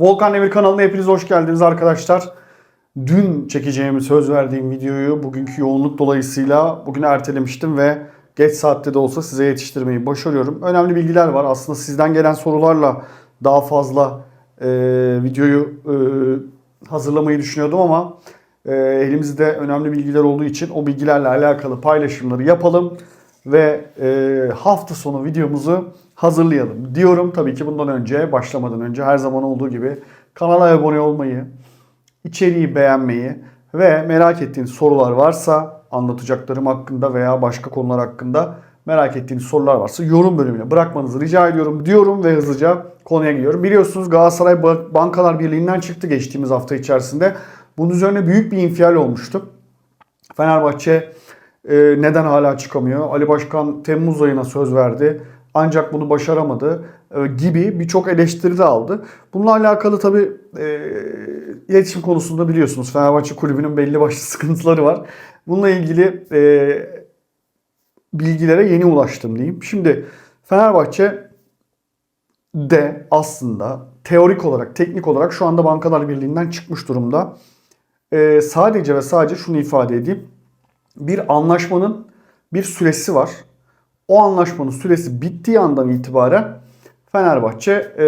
Volkan Demir kanalına hepiniz hoş geldiniz arkadaşlar. Dün çekeceğimi söz verdiğim videoyu bugünkü yoğunluk dolayısıyla bugün ertelemiştim ve geç saatte de olsa size yetiştirmeyi başarıyorum. Önemli bilgiler var. Aslında sizden gelen sorularla daha fazla e, videoyu e, hazırlamayı düşünüyordum ama e, elimizde önemli bilgiler olduğu için o bilgilerle alakalı paylaşımları yapalım ve e, hafta sonu videomuzu hazırlayalım diyorum. Tabii ki bundan önce başlamadan önce her zaman olduğu gibi kanala abone olmayı, içeriği beğenmeyi ve merak ettiğiniz sorular varsa anlatacaklarım hakkında veya başka konular hakkında merak ettiğiniz sorular varsa yorum bölümüne bırakmanızı rica ediyorum diyorum ve hızlıca konuya giriyorum. Biliyorsunuz Galatasaray Ba- Bankalar Birliği'nden çıktı geçtiğimiz hafta içerisinde. Bunun üzerine büyük bir infial olmuştu. Fenerbahçe e, neden hala çıkamıyor? Ali Başkan Temmuz ayına söz verdi. Ancak bunu başaramadı e, gibi birçok eleştiri de aldı. Bununla alakalı tabii e, iletişim konusunda biliyorsunuz Fenerbahçe kulübünün belli başlı sıkıntıları var. Bununla ilgili e, bilgilere yeni ulaştım diyeyim. Şimdi Fenerbahçe de aslında teorik olarak, teknik olarak şu anda Bankalar Birliği'nden çıkmış durumda. E, sadece ve sadece şunu ifade edeyim bir anlaşmanın bir süresi var. O anlaşmanın süresi bittiği andan itibaren Fenerbahçe e,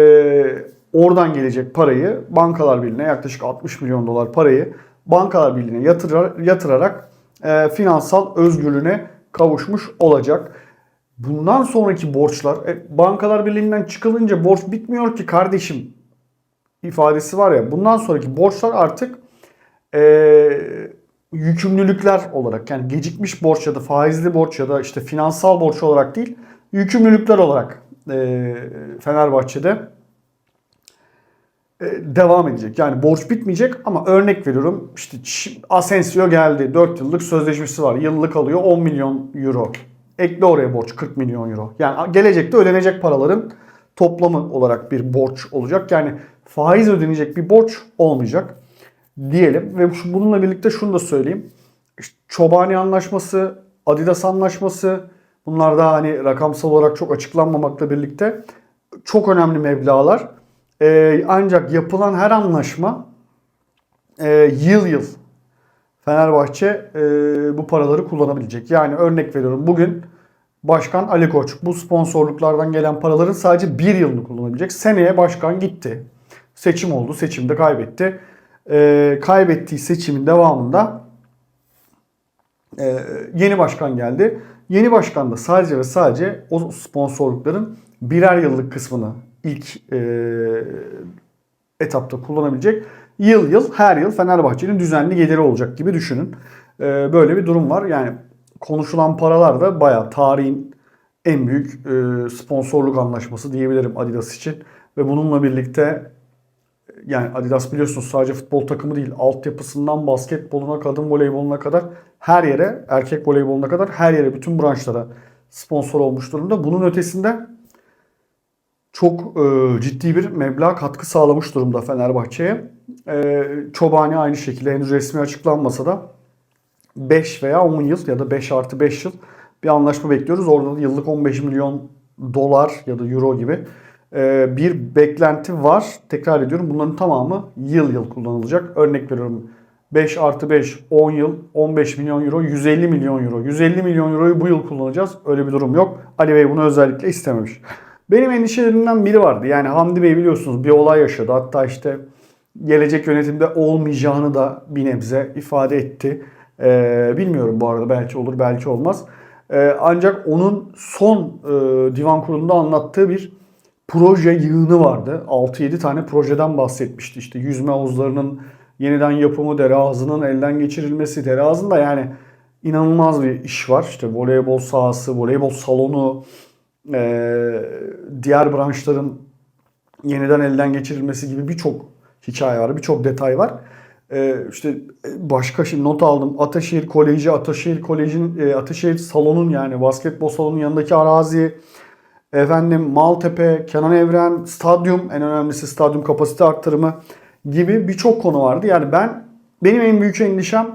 oradan gelecek parayı Bankalar Birliği'ne yaklaşık 60 milyon dolar parayı Bankalar Birliği'ne yatırar, yatırarak e, finansal özgürlüğüne kavuşmuş olacak. Bundan sonraki borçlar e, Bankalar Birliği'nden çıkılınca borç bitmiyor ki kardeşim ifadesi var ya bundan sonraki borçlar artık e, yükümlülükler olarak yani gecikmiş borç ya da faizli borç ya da işte finansal borç olarak değil yükümlülükler olarak e, Fenerbahçe'de e, devam edecek. Yani borç bitmeyecek ama örnek veriyorum işte Asensio geldi 4 yıllık sözleşmesi var yıllık alıyor 10 milyon euro. Ekle oraya borç 40 milyon euro. Yani gelecekte ödenecek paraların toplamı olarak bir borç olacak. Yani faiz ödenecek bir borç olmayacak diyelim. Ve bununla birlikte şunu da söyleyeyim. İşte Çobani Anlaşması, Adidas Anlaşması bunlar da hani rakamsal olarak çok açıklanmamakla birlikte çok önemli meblağlar. Ee, ancak yapılan her anlaşma e, yıl yıl Fenerbahçe e, bu paraları kullanabilecek. Yani örnek veriyorum bugün Başkan Ali Koç bu sponsorluklardan gelen paraların sadece bir yılını kullanabilecek. Seneye başkan gitti. Seçim oldu. Seçimde kaybetti. E, kaybettiği seçimin devamında e, yeni başkan geldi. Yeni başkan da sadece ve sadece o sponsorlukların birer yıllık kısmını ilk e, etapta kullanabilecek. Yıl yıl her yıl Fenerbahçe'nin düzenli geliri olacak gibi düşünün. E, böyle bir durum var. Yani konuşulan paralar da bayağı tarihin en büyük e, sponsorluk anlaşması diyebilirim Adidas için. Ve bununla birlikte yani Adidas biliyorsunuz sadece futbol takımı değil altyapısından basketboluna, kadın voleyboluna kadar her yere, erkek voleyboluna kadar her yere bütün branşlara sponsor olmuş durumda. Bunun ötesinde çok e, ciddi bir meblağ katkı sağlamış durumda Fenerbahçe'ye. E, Çobani aynı şekilde henüz resmi açıklanmasa da 5 veya 10 yıl ya da 5 artı 5 yıl bir anlaşma bekliyoruz. Orada da yıllık 15 milyon dolar ya da euro gibi bir beklenti var. Tekrar ediyorum bunların tamamı yıl yıl kullanılacak. Örnek veriyorum 5 artı 5 10 yıl 15 milyon euro 150 milyon euro. 150 milyon euroyu bu yıl kullanacağız. Öyle bir durum yok. Ali Bey bunu özellikle istememiş. Benim endişelerimden biri vardı. Yani Hamdi Bey biliyorsunuz bir olay yaşadı. Hatta işte gelecek yönetimde olmayacağını da bir nebze ifade etti. Ee, bilmiyorum bu arada belki olur belki olmaz. Ee, ancak onun son e, divan kurulunda anlattığı bir proje yığını vardı. 6-7 tane projeden bahsetmişti. İşte yüzme havuzlarının yeniden yapımı, dere ağzının elden geçirilmesi. Dere ağzında yani inanılmaz bir iş var. İşte voleybol sahası, voleybol salonu, diğer branşların yeniden elden geçirilmesi gibi birçok hikaye var, birçok detay var. Ee, işte başka şimdi not aldım. Ataşehir Koleji, Ataşehir Koleji'nin, Ataşehir Salon'un yani basketbol salonunun yanındaki arazi, efendim Maltepe, Kenan Evren, stadyum, en önemlisi stadyum kapasite arttırımı gibi birçok konu vardı. Yani ben benim en büyük endişem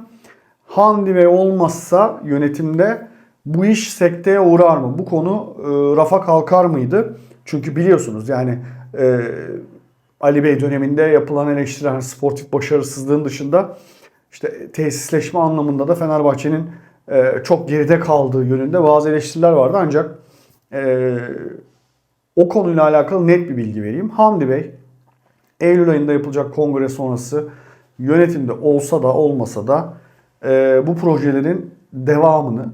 Hamdi Bey olmazsa yönetimde bu iş sekteye uğrar mı? Bu konu e, rafa kalkar mıydı? Çünkü biliyorsunuz yani e, Ali Bey döneminde yapılan eleştiriler sportif başarısızlığın dışında işte tesisleşme anlamında da Fenerbahçe'nin e, çok geride kaldığı yönünde bazı eleştiriler vardı. Ancak e, o konuyla alakalı net bir bilgi vereyim. Hamdi Bey Eylül ayında yapılacak kongre sonrası yönetimde olsa da olmasa da e, bu projelerin devamını,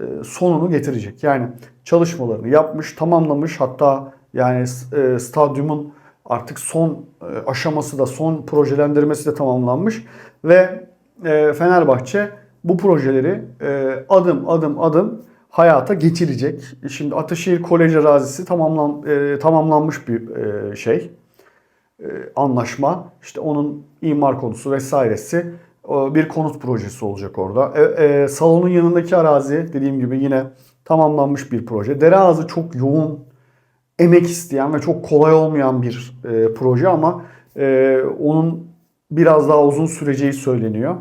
e, sonunu getirecek. Yani çalışmalarını yapmış, tamamlamış. Hatta yani e, stadyumun artık son e, aşaması da, son projelendirmesi de tamamlanmış ve e, Fenerbahçe bu projeleri e, adım adım adım hayata geçirecek. Şimdi Ataşehir Kolej arazisi tamamlan, e, tamamlanmış bir e, şey e, anlaşma. İşte onun imar konusu vesairesi o bir konut projesi olacak orada. E, e, salonun yanındaki arazi dediğim gibi yine tamamlanmış bir proje. Dere ağzı çok yoğun emek isteyen ve çok kolay olmayan bir e, proje ama e, onun biraz daha uzun süreceği söyleniyor.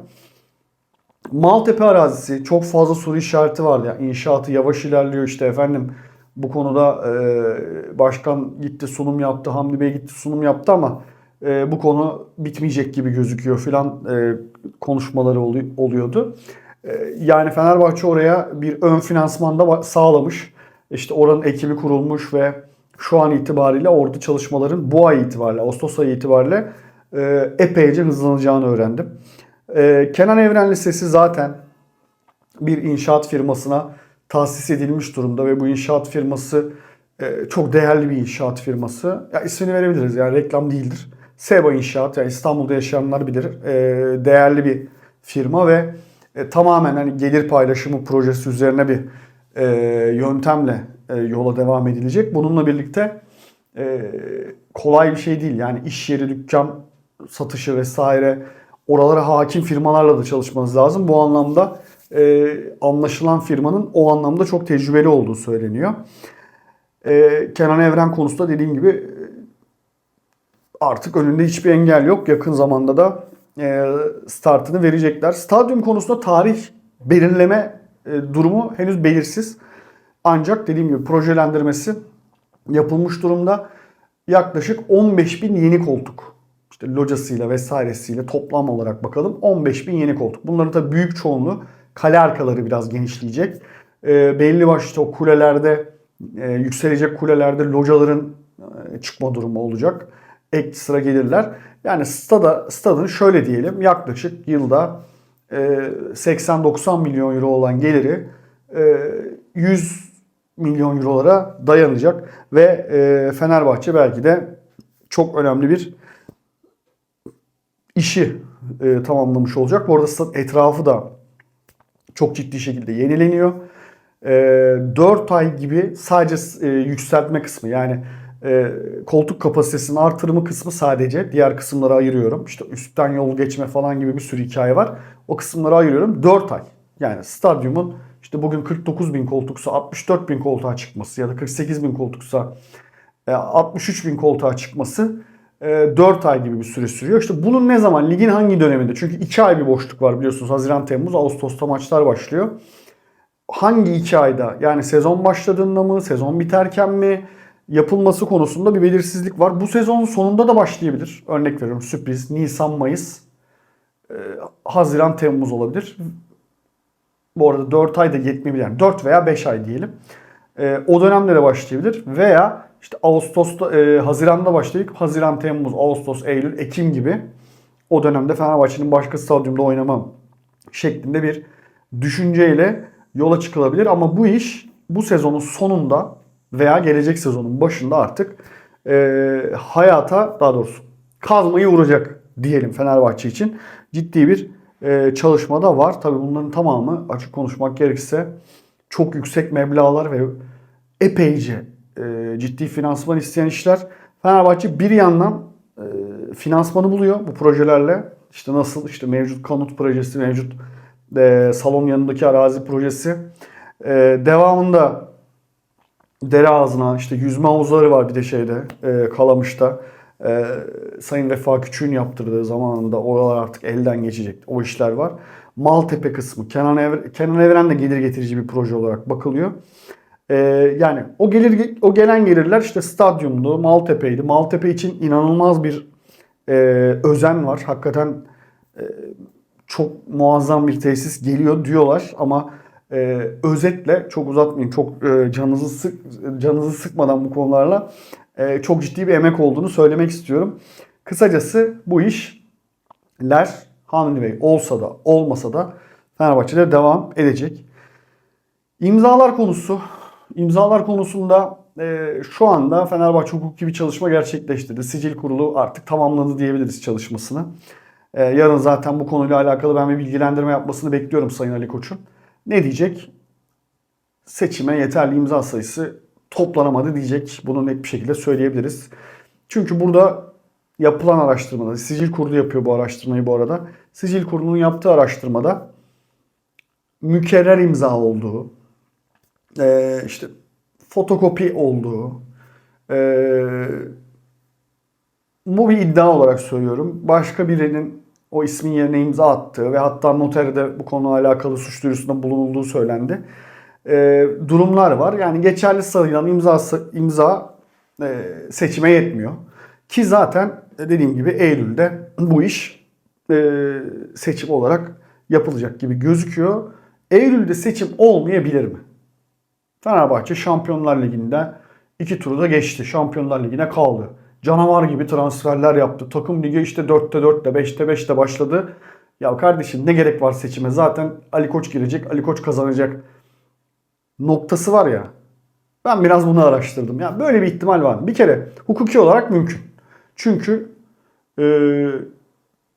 Maltepe arazisi çok fazla soru işareti vardı. Yani inşaatı yavaş ilerliyor işte efendim bu konuda e, başkan gitti sunum yaptı, Hamdi Bey gitti sunum yaptı ama e, bu konu bitmeyecek gibi gözüküyor filan e, konuşmaları oluyor, oluyordu. E, yani Fenerbahçe oraya bir ön finansmanda sağlamış. İşte oranın ekibi kurulmuş ve şu an itibariyle orada çalışmaların bu ay itibariyle, Ağustos ayı itibariyle e, epeyce hızlanacağını öğrendim. E, Kenan Evren Lisesi zaten bir inşaat firmasına tahsis edilmiş durumda ve bu inşaat firması e, çok değerli bir inşaat firması. Ya ismini verebiliriz yani reklam değildir. Seba İnşaat yani İstanbul'da yaşayanlar bilir. E, değerli bir firma ve e, tamamen hani gelir paylaşımı projesi üzerine bir e, yöntemle e, yola devam edilecek. Bununla birlikte e, kolay bir şey değil. Yani iş yeri, dükkan satışı vesaire oralara hakim firmalarla da çalışmanız lazım. Bu anlamda e, anlaşılan firmanın o anlamda çok tecrübeli olduğu söyleniyor. E, Kenan Evren konusunda dediğim gibi e, artık önünde hiçbir engel yok. Yakın zamanda da e, startını verecekler. Stadyum konusunda tarih belirleme e, durumu henüz belirsiz. Ancak dediğim gibi projelendirmesi yapılmış durumda. Yaklaşık 15 bin yeni koltuk. İşte locasıyla vesairesiyle toplam olarak bakalım 15 bin yeni koltuk. Bunların tabii büyük çoğunluğu kale arkaları biraz genişleyecek. E, belli başlı o kulelerde e, yükselecek kulelerde locaların e, çıkma durumu olacak. Ek sıra gelirler. Yani stada, stadın şöyle diyelim yaklaşık yılda e, 80-90 milyon euro olan geliri e, 100 milyon eurolara dayanacak ve e, Fenerbahçe belki de çok önemli bir işi e, tamamlamış olacak. Bu arada etrafı da çok ciddi şekilde yenileniyor. E, 4 ay gibi sadece e, yükseltme kısmı yani e, koltuk kapasitesinin artırımı kısmı sadece diğer kısımlara ayırıyorum. İşte üstten yol geçme falan gibi bir sürü hikaye var. O kısımları ayırıyorum. 4 ay. Yani stadyumun işte bugün 49 bin koltuksa 64 bin koltuğa çıkması ya da 48 bin koltuksa 63 bin koltuğa çıkması 4 ay gibi bir süre sürüyor. İşte bunun ne zaman? Ligin hangi döneminde? Çünkü 2 ay bir boşluk var biliyorsunuz. Haziran, Temmuz, Ağustos'ta maçlar başlıyor. Hangi 2 ayda? Yani sezon başladığında mı? Sezon biterken mi? Yapılması konusunda bir belirsizlik var. Bu sezonun sonunda da başlayabilir. Örnek veriyorum sürpriz. Nisan, Mayıs, Haziran, Temmuz olabilir. Bu arada 4 ay da yetmeyebilir. Yani 4 veya 5 ay diyelim. o dönemde de başlayabilir. Veya işte Ağustos'ta, e, Haziran'da başlayıp Haziran, Temmuz, Ağustos, Eylül, Ekim gibi o dönemde Fenerbahçe'nin başka stadyumda oynama şeklinde bir düşünceyle yola çıkılabilir. Ama bu iş bu sezonun sonunda veya gelecek sezonun başında artık e, hayata daha doğrusu kazmayı vuracak diyelim Fenerbahçe için. Ciddi bir e, çalışma da var. Tabii bunların tamamı açık konuşmak gerekirse çok yüksek meblalar ve epeyce e, ciddi finansman isteyen işler. Fenerbahçe bir yandan e, finansmanı buluyor bu projelerle. İşte nasıl işte mevcut kanut projesi, mevcut e, salon yanındaki arazi projesi. Devamında dere ağzına işte yüzme havuzları var bir de şeyde Kalamış'ta. Sayın Vefa Küçük'ün yaptırdığı zamanında oralar artık elden geçecek. O işler var. Maltepe kısmı Kenan, Evren, Kenan Evren de gelir getirici bir proje olarak bakılıyor. Ee, yani o gelir o gelen gelirler işte stadyumdu, Maltepe'ydi. Maltepe için inanılmaz bir e, özen var. Hakikaten e, çok muazzam bir tesis geliyor diyorlar ama e, özetle çok uzatmayayım. Çok e, canınızı sık canınızı sıkmadan bu konularla e, çok ciddi bir emek olduğunu söylemek istiyorum. Kısacası bu işler Hamdi Bey olsa da olmasa da Fenerbahçe'de devam edecek. İmzalar konusu. İmzalar konusunda e, şu anda Fenerbahçe hukuki bir çalışma gerçekleştirdi. Sicil kurulu artık tamamladı diyebiliriz çalışmasını. E, yarın zaten bu konuyla alakalı ben bir bilgilendirme yapmasını bekliyorum Sayın Ali Koç'un. Ne diyecek? Seçime yeterli imza sayısı toplanamadı diyecek. Bunu net bir şekilde söyleyebiliriz. Çünkü burada yapılan araştırmada, Sicil Kurulu yapıyor bu araştırmayı bu arada. Sicil Kurulu'nun yaptığı araştırmada mükerrer imza olduğu, e, işte fotokopi olduğu, e, bu bir iddia olarak söylüyorum. Başka birinin o ismin yerine imza attığı ve hatta noterde bu konuyla alakalı suç duyurusunda bulunulduğu söylendi. E, durumlar var. Yani geçerli sayılan imza, imza e, seçime yetmiyor. Ki zaten dediğim gibi Eylül'de bu iş e, seçim olarak yapılacak gibi gözüküyor. Eylül'de seçim olmayabilir mi? Fenerbahçe Şampiyonlar Ligi'nde iki turu da geçti. Şampiyonlar Ligi'ne kaldı. Canavar gibi transferler yaptı. Takım ligi işte 4'te 4'te 5'te 5'te başladı. Ya kardeşim ne gerek var seçime? Zaten Ali Koç girecek, Ali Koç kazanacak noktası var ya. Ben biraz bunu araştırdım. Ya böyle bir ihtimal var? Bir kere hukuki olarak mümkün. Çünkü e,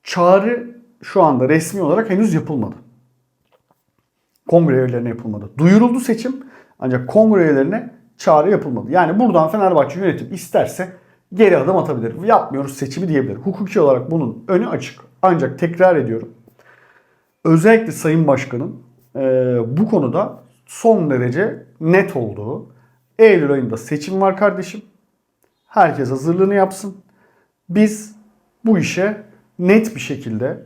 çağrı şu anda resmi olarak henüz yapılmadı. Kongre üyelerine yapılmadı. Duyuruldu seçim ancak kongre üyelerine çağrı yapılmadı. Yani buradan Fenerbahçe yönetim isterse geri adım atabilir. Yapmıyoruz seçimi diyebilir. Hukuki olarak bunun önü açık. Ancak tekrar ediyorum. Özellikle Sayın Başkan'ın e, bu konuda son derece net olduğu. Eylül ayında seçim var kardeşim. Herkes hazırlığını yapsın. Biz bu işe net bir şekilde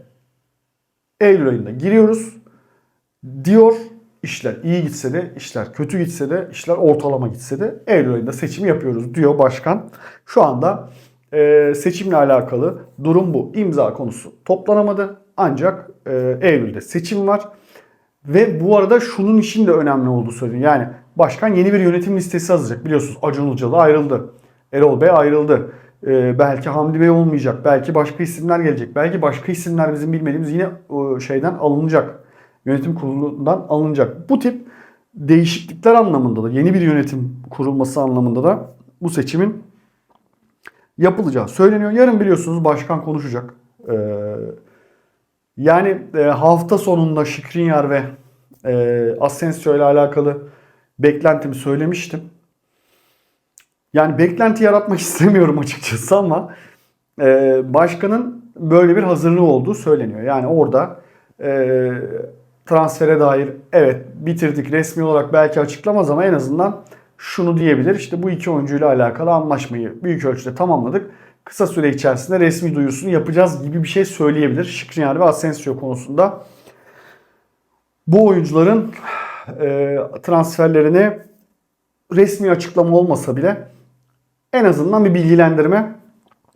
Eylül ayında giriyoruz diyor. İşler iyi gitse de, işler kötü gitse de, işler ortalama gitse de Eylül ayında seçimi yapıyoruz diyor başkan. Şu anda e, seçimle alakalı durum bu. İmza konusu toplanamadı. Ancak e, Eylül'de seçim var. Ve bu arada şunun için de önemli olduğu söyleniyor. Yani başkan yeni bir yönetim listesi hazırlayacak. Biliyorsunuz Acun Ilıcalı ayrıldı. Erol Bey ayrıldı. Ee, belki Hamdi Bey olmayacak. Belki başka isimler gelecek. Belki başka isimler bizim bilmediğimiz yine şeyden alınacak. Yönetim kurulundan alınacak. Bu tip değişiklikler anlamında da yeni bir yönetim kurulması anlamında da bu seçimin yapılacağı söyleniyor. Yarın biliyorsunuz başkan konuşacak. Ee, yani e, hafta sonunda Şikrinyar ve e, Asensio ile alakalı beklentimi söylemiştim. Yani beklenti yaratmak istemiyorum açıkçası ama e, başkanın böyle bir hazırlığı olduğu söyleniyor. Yani orada e, transfere dair evet bitirdik resmi olarak belki açıklamaz ama en azından şunu diyebilir. İşte bu iki oyuncuyla alakalı anlaşmayı büyük ölçüde tamamladık. Kısa süre içerisinde resmi duyurusunu yapacağız gibi bir şey söyleyebilir. Şikrinyar ve Asensio konusunda. Bu oyuncuların e, transferlerini resmi açıklama olmasa bile en azından bir bilgilendirme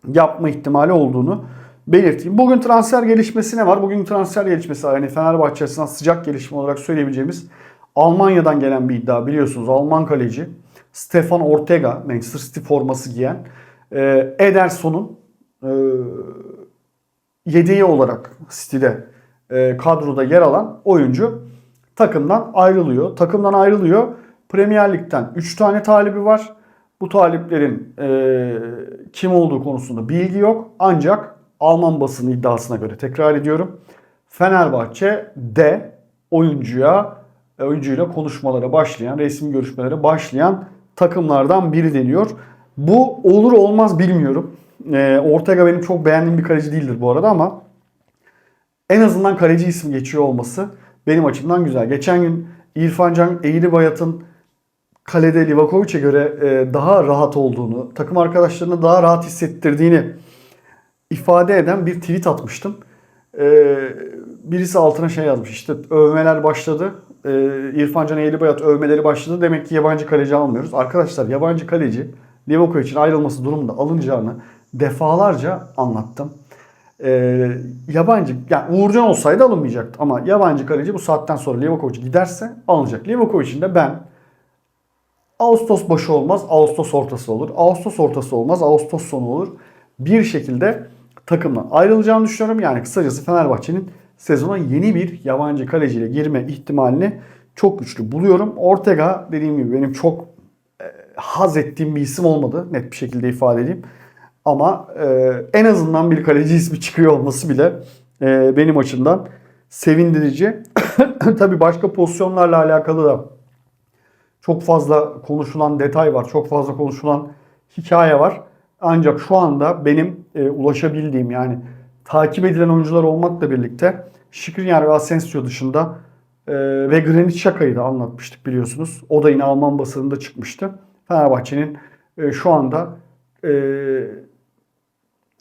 yapma ihtimali olduğunu belirteyim. Bugün transfer gelişmesi ne var? Bugün transfer gelişmesi yani Fenerbahçe açısından sıcak gelişme olarak söyleyebileceğimiz Almanya'dan gelen bir iddia biliyorsunuz. Alman kaleci Stefan Ortega Manchester City forması giyen e, Ederson'un e, yedeği olarak City'de e, kadroda yer alan oyuncu takımdan ayrılıyor. Takımdan ayrılıyor. Premier Lig'den 3 tane talibi var. Bu taliplerin e, kim olduğu konusunda bilgi yok. Ancak Alman basını iddiasına göre tekrar ediyorum. Fenerbahçe de oyuncuya oyuncuyla konuşmalara başlayan, resmi görüşmelere başlayan takımlardan biri deniyor. Bu olur olmaz bilmiyorum. E, Ortega benim çok beğendiğim bir kaleci değildir bu arada ama en azından kaleci ismi geçiyor olması benim açımdan güzel. Geçen gün İrfan Can Eğri Bayat'ın kalede Livakovic'e göre e, daha rahat olduğunu, takım arkadaşlarını daha rahat hissettirdiğini ifade eden bir tweet atmıştım. E, birisi altına şey yazmış işte övmeler başladı. E, İrfan Can Eğri Bayat övmeleri başladı. Demek ki yabancı kaleci almıyoruz. Arkadaşlar yabancı kaleci Livakovic'in ayrılması durumunda alınacağını defalarca anlattım. Ee, yabancı, yani Uğurcan olsaydı alınmayacaktı ama yabancı kaleci bu saatten sonra Livakovic giderse alınacak. Livakovic'in de ben Ağustos başı olmaz, Ağustos ortası olur. Ağustos ortası olmaz, Ağustos sonu olur. Bir şekilde takımdan ayrılacağını düşünüyorum. Yani kısacası Fenerbahçe'nin sezona yeni bir yabancı kaleciyle girme ihtimalini çok güçlü buluyorum. Ortega dediğim gibi benim çok e, haz ettiğim bir isim olmadı. Net bir şekilde ifade edeyim. Ama e, en azından bir kaleci ismi çıkıyor olması bile e, benim açımdan sevindirici. Tabii başka pozisyonlarla alakalı da çok fazla konuşulan detay var. Çok fazla konuşulan hikaye var. Ancak şu anda benim e, ulaşabildiğim yani takip edilen oyuncular olmakla birlikte Skriniar ve Asensio dışında e, ve Granit Xhaka'yı da anlatmıştık biliyorsunuz. O da yine Alman basınında çıkmıştı. Fenerbahçe'nin e, şu anda e,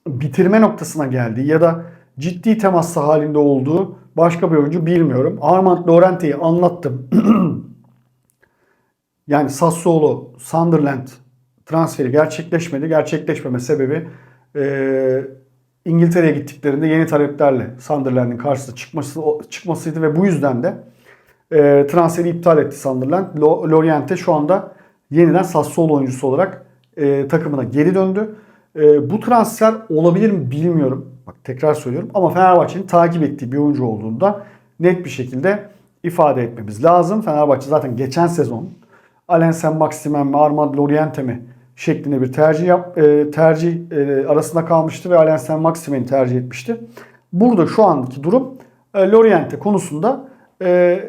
bitirme noktasına geldiği ya da ciddi temaslı halinde olduğu başka bir oyuncu bilmiyorum. Armand Lorente'yi anlattım. Yani Sassuolo, Sunderland transferi gerçekleşmedi. Gerçekleşmeme sebebi e, İngiltere'ye gittiklerinde yeni taleplerle Sunderland'in karşısına çıkması çıkmasıydı ve bu yüzden de e, transferi iptal etti Sunderland. Lo- Loriente şu anda yeniden Sassuolo oyuncusu olarak e, takımına geri döndü. E, bu transfer olabilir mi bilmiyorum. Bak tekrar söylüyorum ama Fenerbahçe'nin takip ettiği bir oyuncu olduğunda net bir şekilde ifade etmemiz lazım. Fenerbahçe zaten geçen sezon Alain Saint-Maximin mi Armand Loriente mi şeklinde bir tercih yap, e, tercih e, arasında kalmıştı ve Alain Saint-Maximin'i tercih etmişti. Burada şu andaki durum e, Loriente konusunda e,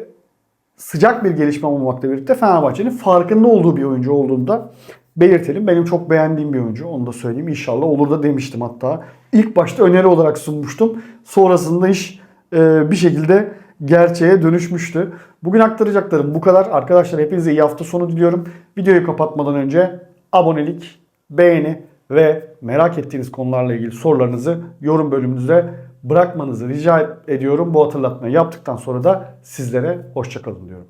sıcak bir gelişme olmamakla birlikte Fenerbahçe'nin farkında olduğu bir oyuncu olduğunu da belirtelim. Benim çok beğendiğim bir oyuncu. Onu da söyleyeyim. İnşallah olur da demiştim hatta. İlk başta öneri olarak sunmuştum. Sonrasında iş e, bir şekilde gerçeğe dönüşmüştü. Bugün aktaracaklarım bu kadar. Arkadaşlar hepinize iyi hafta sonu diliyorum. Videoyu kapatmadan önce abonelik, beğeni ve merak ettiğiniz konularla ilgili sorularınızı yorum bölümünüze bırakmanızı rica ediyorum. Bu hatırlatmayı yaptıktan sonra da sizlere hoşçakalın diyorum.